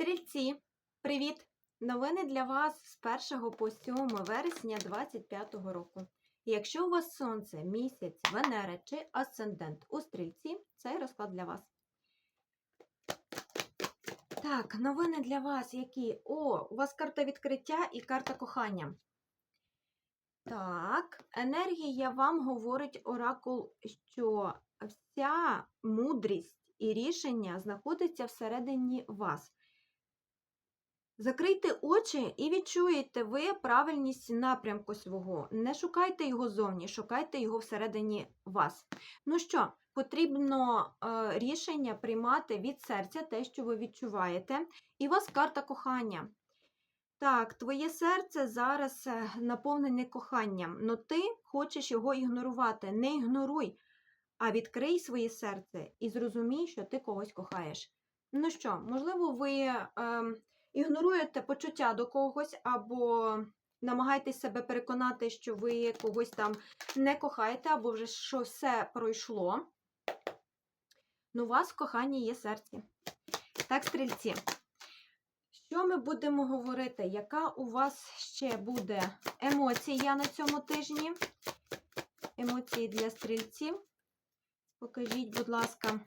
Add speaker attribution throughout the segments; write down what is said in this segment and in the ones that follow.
Speaker 1: Стрільці, привіт! Новини для вас з 1 по 7 вересня 2025 року. Якщо у вас сонце, місяць, Венера чи асцендент у стрільці, цей розклад для вас. Так, новини для вас які? О, у вас карта відкриття і карта кохання. Так, енергія вам говорить оракул, що вся мудрість і рішення знаходиться всередині вас. Закрийте очі і відчуєте ви правильність напрямку свого. Не шукайте його зовні, шукайте його всередині вас. Ну що, потрібно е, рішення приймати від серця, те, що ви відчуваєте. І у вас карта кохання. Так, твоє серце зараз е, наповнене коханням, але ти хочеш його ігнорувати. Не ігноруй, а відкрий своє серце і зрозумій, що ти когось кохаєш. Ну що, можливо, ви е, ігноруєте почуття до когось, або намагаєтесь себе переконати, що ви когось там не кохаєте, або вже що все пройшло. Ну, у вас в коханні є серце. Так, стрільці. Що ми будемо говорити? Яка у вас ще буде емоція на цьому тижні? Емоції для стрільців. Покажіть, будь ласка,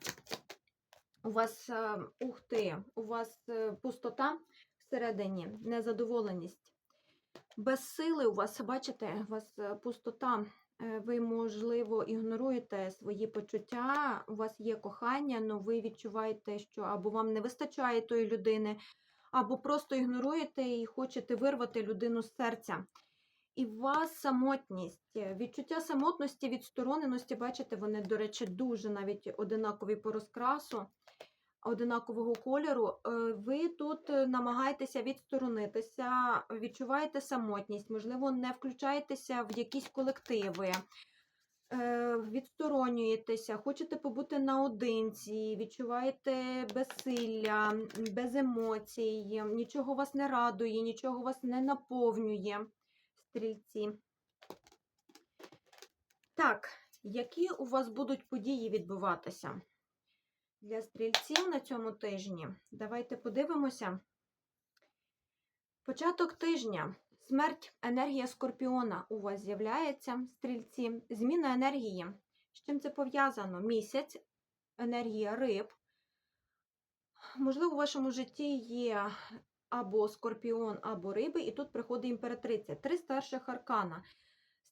Speaker 1: у вас, е, ух ти, у вас е, пустота всередині, незадоволеність. Без сили у вас, бачите, у вас е, пустота. Е, Ви, можливо, ігноруєте свої почуття, у вас є кохання, але ви відчуваєте, що або вам не вистачає тої людини, або просто ігноруєте і хочете вирвати людину з серця. І у вас самотність, е, відчуття самотності, відстороненості, бачите, вони, до речі, дуже навіть одинакові по розкрасу, одинакового кольору. Е, Ви тут е, намагаєтеся відсторонитися, відчуваєте самотність, можливо, не включаєтеся в якісь колективи, е, відсторонюєтеся, хочете побути наодинці, відчуваєте безсилля, без емоцій, нічого вас не радує, нічого вас не наповнює стрільці. Так, які у вас будуть події відбуватися для стрільців на цьому тижні? Давайте подивимося. Початок тижня. Смерть, енергія скорпіона у вас з'являється, стрільці. Зміна енергії. З чим це пов'язано? Місяць, енергія риб. Можливо, у вашому житті є або скорпіон, або риби, і тут приходить імператриця. Три старших аркана.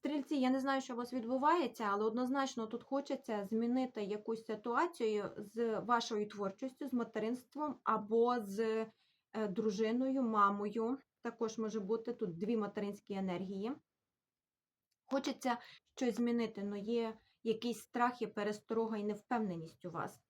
Speaker 1: Стрільці, я не знаю, що у вас відбувається, але однозначно тут хочеться змінити якусь ситуацію з вашою творчістю, з материнством або з е, дружиною, мамою. Також може бути тут дві материнські енергії. Хочеться щось змінити, але є якийсь страх і пересторога і невпевненість у вас.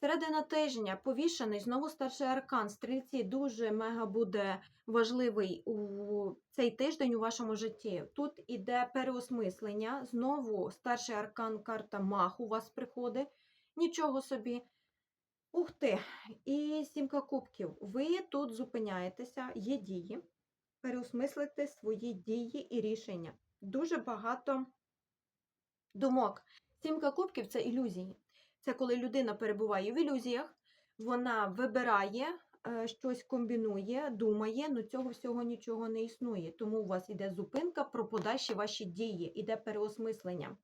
Speaker 1: Середина тижня повішений, знову старший аркан. Стрільці дуже мега буде важливий у цей тиждень у вашому житті. Тут іде переосмислення. Знову старший аркан, карта Мах у вас приходить. Нічого собі. Ух ти! І сімка кубків. Ви тут зупиняєтеся, є дії, переосмислите свої дії і рішення. Дуже багато думок. Сімка кубків це ілюзії. Це коли людина перебуває в ілюзіях, вона вибирає, е, щось комбінує, думає, але цього всього нічого не існує. Тому у вас йде зупинка про подальші ваші дії, іде переосмислення.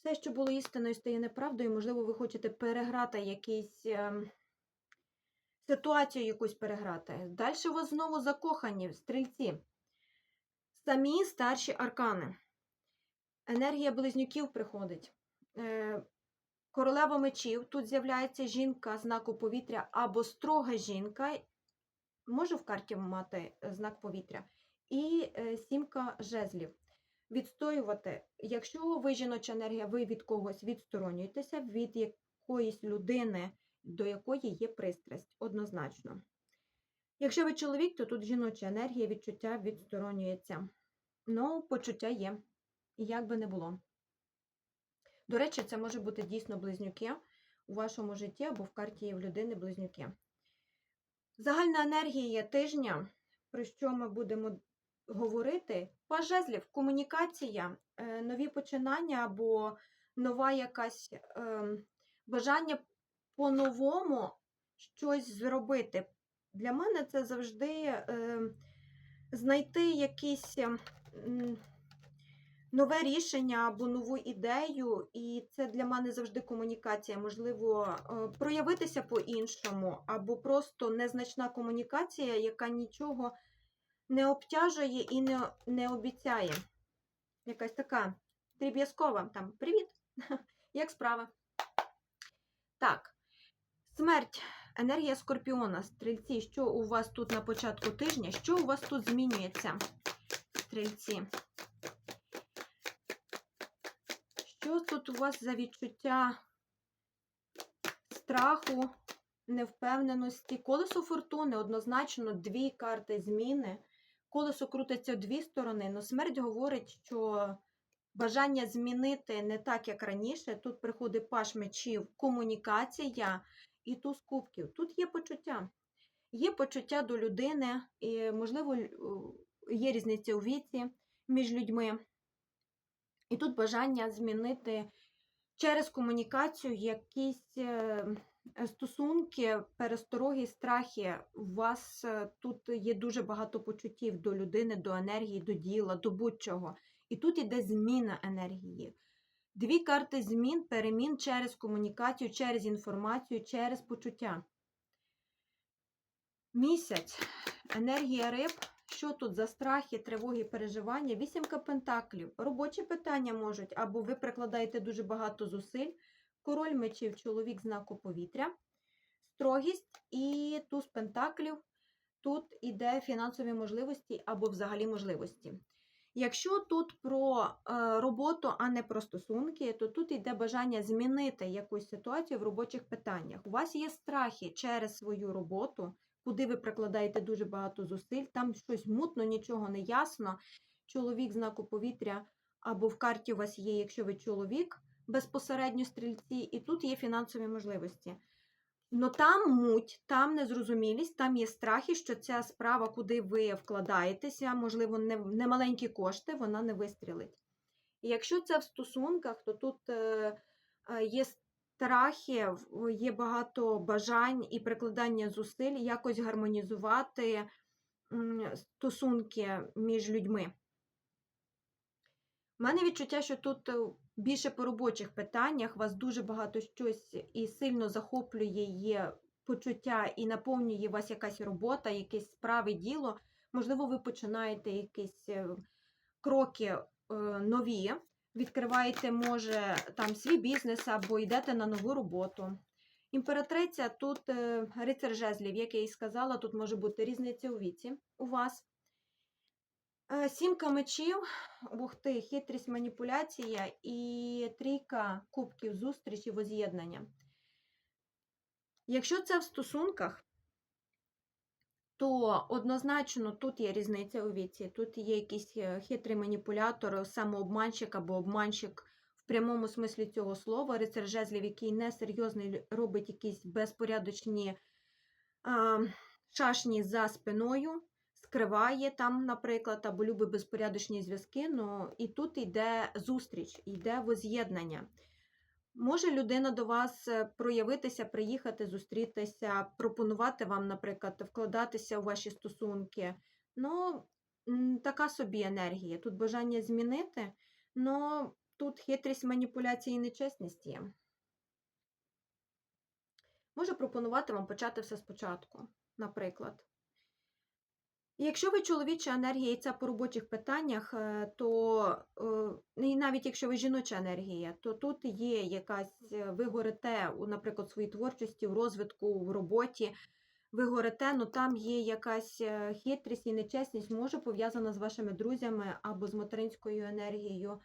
Speaker 1: Все, що було істиною, стає неправдою, можливо, ви хочете переграти якийсь. ем, Ситуацію якусь переграти. Далі у вас знову закохані стрільці. Самі старші аркани. Енергія близнюків приходить. Королева мечів. Тут з'являється жінка знаку повітря або строга жінка. Може в карті мати е, знак повітря. І е, сімка жезлів. Відстоювати, якщо ви жіноча енергія, ви від когось відсторонюєтеся, від якоїсь людини, до якої є пристрасть, однозначно. Якщо ви чоловік, то тут жіноча енергія, відчуття відсторонюється. Ну, почуття є, як би не було. До речі, це може бути дійсно близнюки у вашому житті або в карті в людини близнюки. Загальна енергія тижня, про що ми будемо говорити, паж жезлів, комунікація, е, нові починання або нова якась е, бажання по-новому щось зробити. Для мене це завжди е, знайти якісь м, нове рішення або нову ідею, і це для мене завжди комунікація. Можливо, е, проявитися по-іншому, або просто незначна комунікація, яка нічого не обтяжує і не, не обіцяє. Якась така дріб'язкова там. Привіт! Як справа? Так, смерть, енергія скорпіона, стрільці. Що у вас тут на початку тижня? Що у вас тут змінюється, стрільці? Що тут у вас за відчуття страху, невпевненості? Колесо фортуни однозначно дві карти зміни. Колесо крутиться дві сторони, але смерть говорить, що бажання змінити не так, як раніше. Тут приходить паш мечів, комунікація і туз кубків. Тут є почуття. Є почуття до людини, і, можливо, є різниця у віці між людьми. І тут бажання змінити через комунікацію якісь е, стосунки, перестороги, страхи. У вас е, тут є дуже багато почуттів до людини, до енергії, до діла, до будь-чого. І тут іде зміна енергії. Дві карти змін, перемін через комунікацію, через інформацію, через почуття. Місяць. Енергія риб. Що тут за страхи, тривоги, переживання? Вісімка пентаклів. Робочі питання можуть, або ви прикладаєте дуже багато зусиль. Король мечів, чоловік знаку повітря, строгість і туз пентаклів. Тут іде фінансові можливості або взагалі можливості. Якщо тут про е, роботу, а не про стосунки, то тут йде бажання змінити якусь ситуацію в робочих питаннях. У вас є страхи через свою роботу, куди ви прикладаєте дуже багато зусиль, там щось мутно, нічого не ясно. Чоловік знаку повітря, або в карті у вас є, якщо ви чоловік, безпосередньо стрільці, і тут є фінансові можливості. Ну там муть, там незрозумілість, там є страхи, що ця справа, куди ви вкладаєтеся, можливо, не, не маленькі кошти, вона не вистрілить. І якщо це в стосунках, то тут е, е, є страхи, в- є багато бажань і прикладання зусиль якось гармонізувати стосунки між людьми. У мене відчуття, що тут е, більше по робочих питаннях вас дуже багато щось і сильно захоплює є почуття і наповнює вас якась робота, якесь справи діло. Можливо, ви починаєте якісь е, кроки е, нові, відкриваєте, може, там свій бізнес або йдете на нову роботу. Імператриця тут е, рицар жезлів, як я і сказала, тут може бути різниця у віці у вас. Е, Сімка мечів, ух ти, хитрість, маніпуляція і трійка кубків зустріч і воз'єднання. Якщо це в стосунках, то однозначно тут є різниця у віці. Тут є якийсь е, хитрий маніпулятор, самообманщик або обманщик в прямому смислі цього слова, рицар жезлів, який несерйозний, робить якісь безпорядочні а, шашні за спиною, скриває там, наприклад, або любить безпорядочні зв'язки. Ну, і тут йде зустріч, йде воз'єднання. Може людина до вас е, проявитися, приїхати, зустрітися, пропонувати вам, наприклад, вкладатися у ваші стосунки. Ну, така собі енергія. Тут бажання змінити, але тут хитрість, маніпуляції і нечесність є. Може пропонувати вам почати все спочатку, наприклад. Якщо ви чоловіча енергія і це по робочих питаннях, е, то е, і навіть якщо ви жіноча енергія, то тут є якась, е, ви горите, наприклад, в своїй творчості, в розвитку, в роботі, ви горите, ну там є якась хитрість і нечесність, може пов'язана з вашими друзями або з материнською енергією.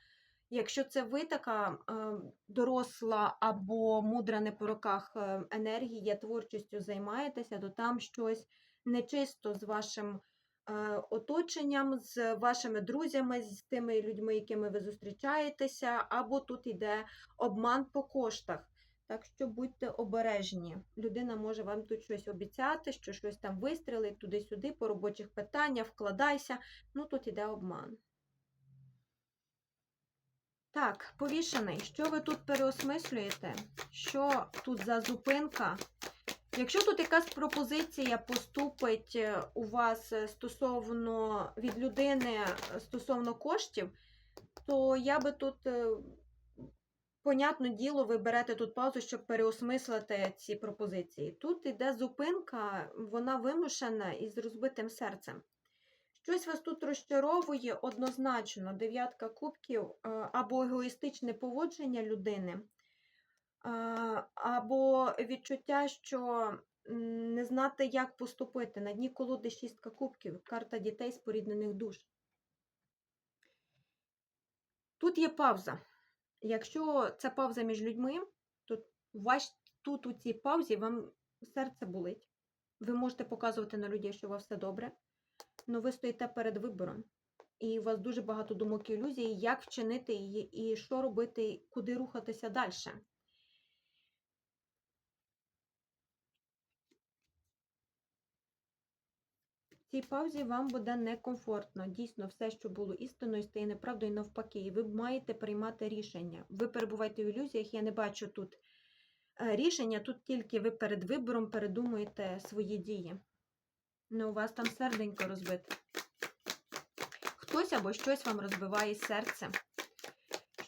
Speaker 1: Якщо це ви така доросла або мудра не по роках е, енергія, творчістю займаєтеся, то там щось нечисто з вашим оточенням, з вашими друзями, з тими людьми, якими ви зустрічаєтеся, або тут йде обман по коштах. Так що будьте обережні. Людина може вам тут щось обіцяти, що щось там вистрілить туди-сюди, по робочих питаннях, вкладайся. Ну тут іде обман. Так, повішений. Що ви тут переосмислюєте? Що тут за зупинка? Якщо тут якась пропозиція поступить е, у вас е, стосовно від людини е, стосовно коштів, то я би тут, понятне діло, ви берете тут паузу, щоб переосмислити ці пропозиції. Тут іде зупинка, вона вимушена і з розбитим серцем. Щось вас тут розчаровує однозначно. Дев'ятка кубків або егоїстичне поводження людини, або відчуття, що не знати, як поступити. На дні колоди шістка кубків, карта дітей споріднених душ. Тут є пауза. Якщо це пауза між людьми, то ваш, тут у цій паузі вам серце болить. Ви можете показувати на людей, що у вас все добре, але ви стоїте перед вибором. І у вас дуже багато думок і ілюзій, як вчинити і, і що робити, куди рухатися далі. Цій паузі вам буде некомфортно. Дійсно, все, що було істиною, стає неправдою навпаки. І ви маєте приймати рішення. Ви перебуваєте в ілюзіях, я не бачу тут е, рішення, тут тільки ви перед вибором передумуєте свої дії. Ну, у вас там серденько розбите. Хтось або щось вам розбиває серце.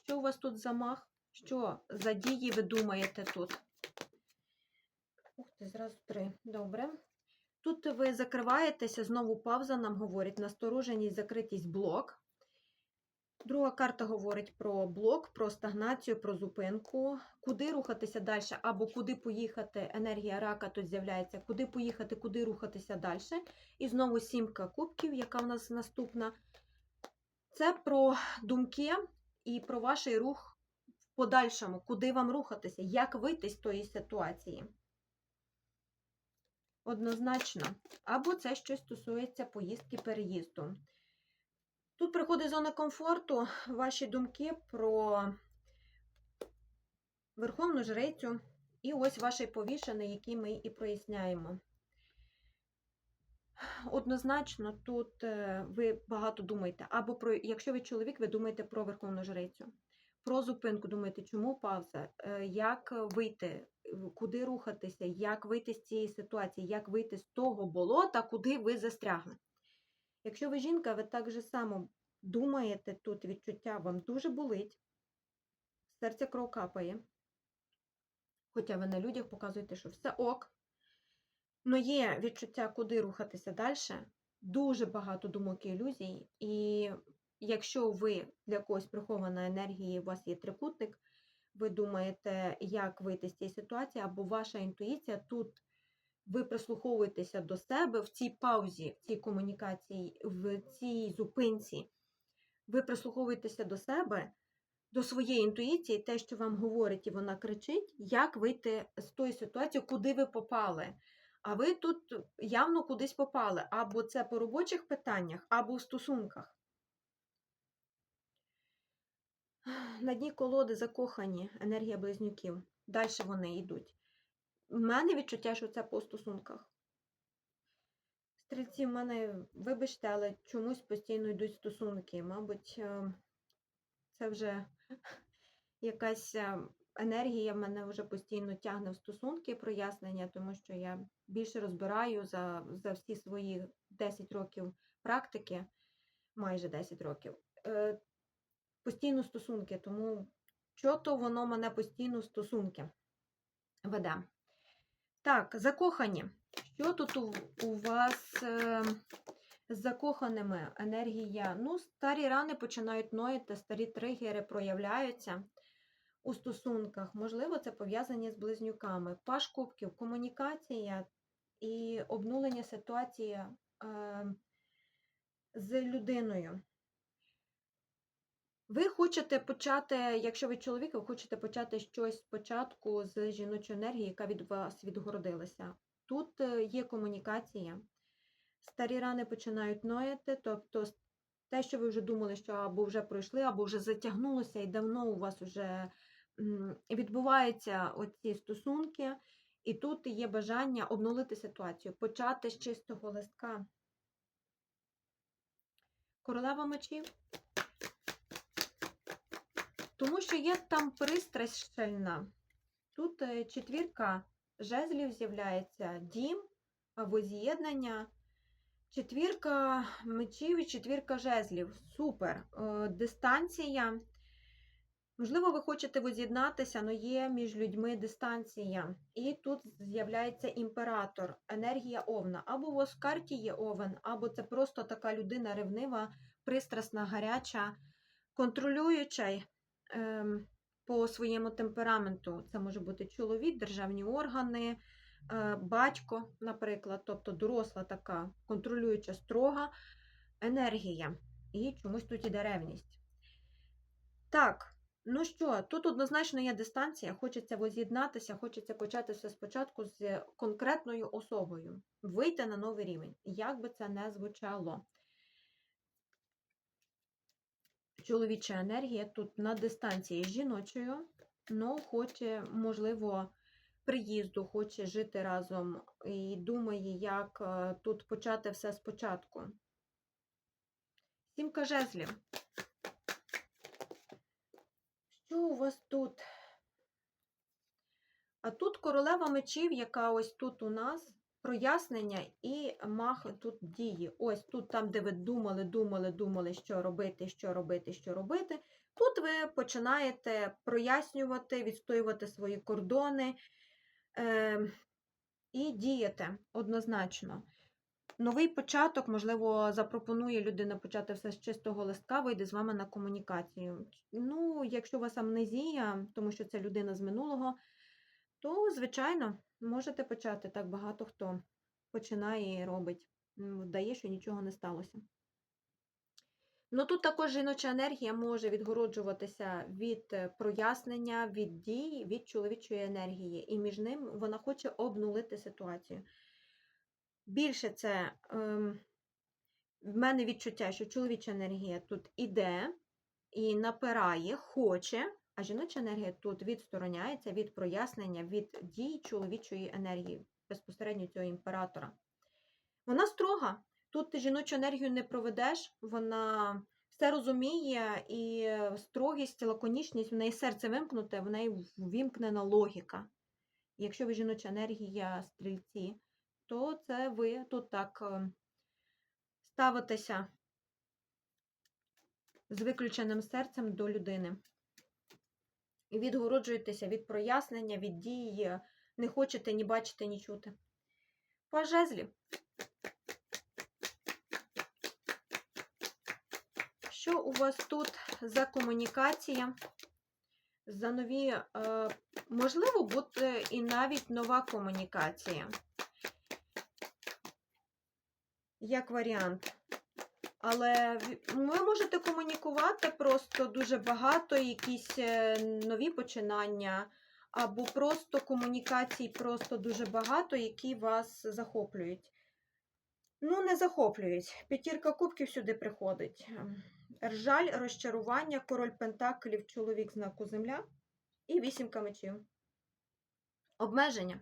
Speaker 1: Що у вас тут замах? Що за дії ви думаєте тут? Ух ти, зразу три. Добре. Тут ви закриваєтеся, знову пауза нам говорить настороженість, закритість, блок. Друга карта говорить про блок, про стагнацію, про зупинку, куди рухатися далі, або куди поїхати. Енергія рака тут з'являється, куди поїхати, куди рухатися далі. І знову сімка кубків, яка в нас наступна. Це про думки і про ваш рух в подальшому, куди вам рухатися, як вийти з тої ситуації. Однозначно. Або це щось стосується поїздки переїзду. Тут приходить зона комфорту, ваші думки про Верховну Жрицю і ось ваш повішений, який ми і проясняємо. Однозначно, тут е, ви багато думаєте. Або про, якщо ви чоловік, ви думаєте про Верховну Жрицю. Про зупинку думаєте, чому пауза, е, як вийти, куди рухатися, як вийти з цієї ситуації, як вийти з того болота, куди ви застрягли. Якщо ви жінка, ви так же само думаєте тут відчуття, вам дуже болить, серце кров капає. Хоча ви на людях показуєте, що все ок. Но є відчуття, куди рухатися далі. Дуже багато думок і ілюзій. І якщо ви для когось прихована енергії, у вас є трикутник, ви думаєте, як вийти з цієї ситуації, або ваша інтуїція тут ви прислуховуєтеся до себе в цій паузі, в цій комунікації, в цій зупинці. Ви прислуховуєтеся до себе, до своєї інтуїції, те, що вам говорить, і вона кричить, як вийти з тої ситуації, куди ви попали. А ви тут явно кудись попали. Або це по робочих питаннях, або в стосунках. На дні колоди закохані енергія близнюків. Далі вони йдуть. У мене відчуття, що це по стосунках. Стрільці в мене, вибачте, але чомусь постійно йдуть стосунки. Мабуть, е, це вже якась е, енергія мене вже постійно тягне в стосунки прояснення, тому що я більше розбираю за, за всі свої 10 років практики, майже 10 років. Постійно стосунки, тому що то воно мене постійно стосунки веде. Так, закохані. Що тут у, у вас е, з закоханими енергія? Ну, старі рани починають ноїти, старі тригери проявляються у стосунках. Можливо, це пов'язані з близнюками. Паш кубків, комунікація і обнулення ситуації е, з людиною. Ви хочете почати, якщо ви чоловік, ви хочете почати щось спочатку з жіночої енергії, яка від вас відгородилася. Тут е, є комунікація. Старі рани починають нояти, тобто те, що ви вже думали, що або вже пройшли, або вже затягнулося, і давно у вас вже відбуваються оці стосунки, і тут є бажання обнулити ситуацію, почати з чистого листка. Королева мечів. Тому що є там пристрасть щельна. Тут е, четвірка жезлів з'являється дім або з'єднання. Четвірка мечів і четвірка жезлів. Супер. Е, Дистанція. Можливо, ви хочете воз'єднатися, але є між людьми дистанція. І тут з'являється імператор, енергія овна. Або у вас в карті є овен, або це просто така людина ревнива, пристрасна, гаряча, контролююча по своєму темпераменту. Це може бути чоловік, державні органи, е, батько, наприклад, тобто доросла така контролююча, строга енергія. І чомусь тут іде ревність. Так, ну що, тут однозначно є дистанція, хочеться воз'єднатися, хочеться почати все спочатку з конкретною особою, вийти на новий рівень, як би це не звучало. Чоловіча енергія тут на дистанції з жіночою, але хоче, можливо, приїзду, хоче жити разом і думає, як е, тут почати все спочатку. Сімка жезлів. Що у вас тут? А тут королева мечів, яка ось тут у нас прояснення і мах тут дії. Ось тут, там, де ви думали, думали, думали, що робити, що робити, що робити. Тут ви починаєте прояснювати, відстоювати свої кордони е, і діяти однозначно. Новий початок, можливо, запропонує людина почати все з чистого листка, вийде з вами на комунікацію. Ну, якщо у вас амнезія, тому що це людина з минулого, то, звичайно, можете почати. Так багато хто починає і робить. Вдає, що нічого не сталося. Ну тут також жіноча енергія може відгороджуватися від е, прояснення, від дій, від чоловічої енергії. І між ним вона хоче обнулити ситуацію. Більше це ем, в мене відчуття, що чоловіча енергія тут іде і напирає, хоче, а жіноча енергія тут відстороняється від прояснення, від дій чоловічої енергії, безпосередньо цього імператора. Вона строга. Тут ти жіночу енергію не проведеш, вона все розуміє, і строгість, лаконічність, в неї серце вимкнуте, в неї ввімкнена логіка. Якщо ви жіноча енергія стрільці, то це ви тут так е, ставитеся з виключеним серцем до людини. Відгороджуєтеся від прояснення, від дії, не хочете ні бачити, ні чути. По жезлі. Що у вас тут за комунікація? За нові, е, можливо, буде і навіть нова комунікація. Як варіант. Але ви можете комунікувати просто дуже багато, якісь е, нові починання, або просто комунікацій просто дуже багато, які вас захоплюють. Ну, не захоплюють. П'ятірка кубків сюди приходить. Ем, Жаль, розчарування, король пентаклів, чоловік знаку земля і вісімка мечів. Обмеження.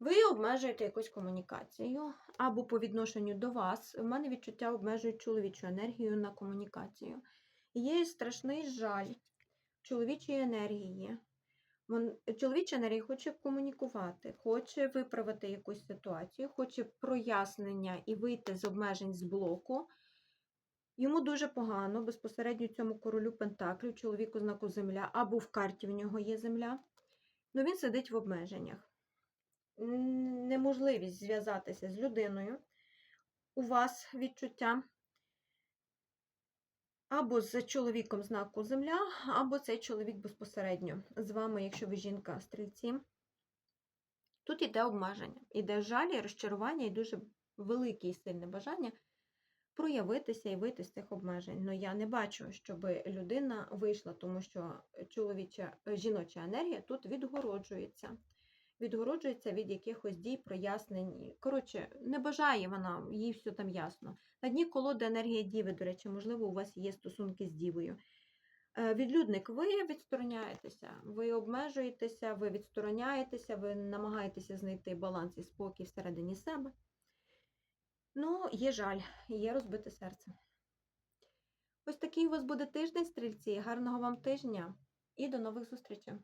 Speaker 1: Ви обмежуєте якусь комунікацію або по відношенню до вас. У мене відчуття обмежують чоловічу енергію на комунікацію. Є страшний жаль чоловічої енергії. Чоловіча енергія хоче комунікувати, хоче виправити якусь ситуацію, хоче прояснення і вийти з обмежень з блоку. Йому дуже погано, безпосередньо цьому королю Пентаклів, чоловіку знаку земля, або в карті в нього є земля. Ну він сидить в обмеженнях. Неможливість зв'язатися з людиною. У вас відчуття або з чоловіком знаку земля, або цей чоловік безпосередньо з вами, якщо ви жінка стрільці. Тут іде обмеження, іде жаль, і розчарування і дуже велике і сильне бажання проявитися і вийти з цих обмежень. Ну я не бачу, щоб людина вийшла, тому що чоловіча, е, жіноча енергія тут відгороджується. Відгороджується від якихось дій, прояснень. Коротше, не бажає вона, їй все там ясно. На дні колоди енергія діви, до речі, можливо, у вас є стосунки з дівою. Е, Відлюдник, ви відстороняєтеся, ви обмежуєтеся, ви відстороняєтеся, ви намагаєтеся знайти баланс і спокій всередині себе. Ну, є жаль, є розбите серце. Ось такий у вас буде тиждень, стрільці. Гарного вам тижня і до нових зустрічей!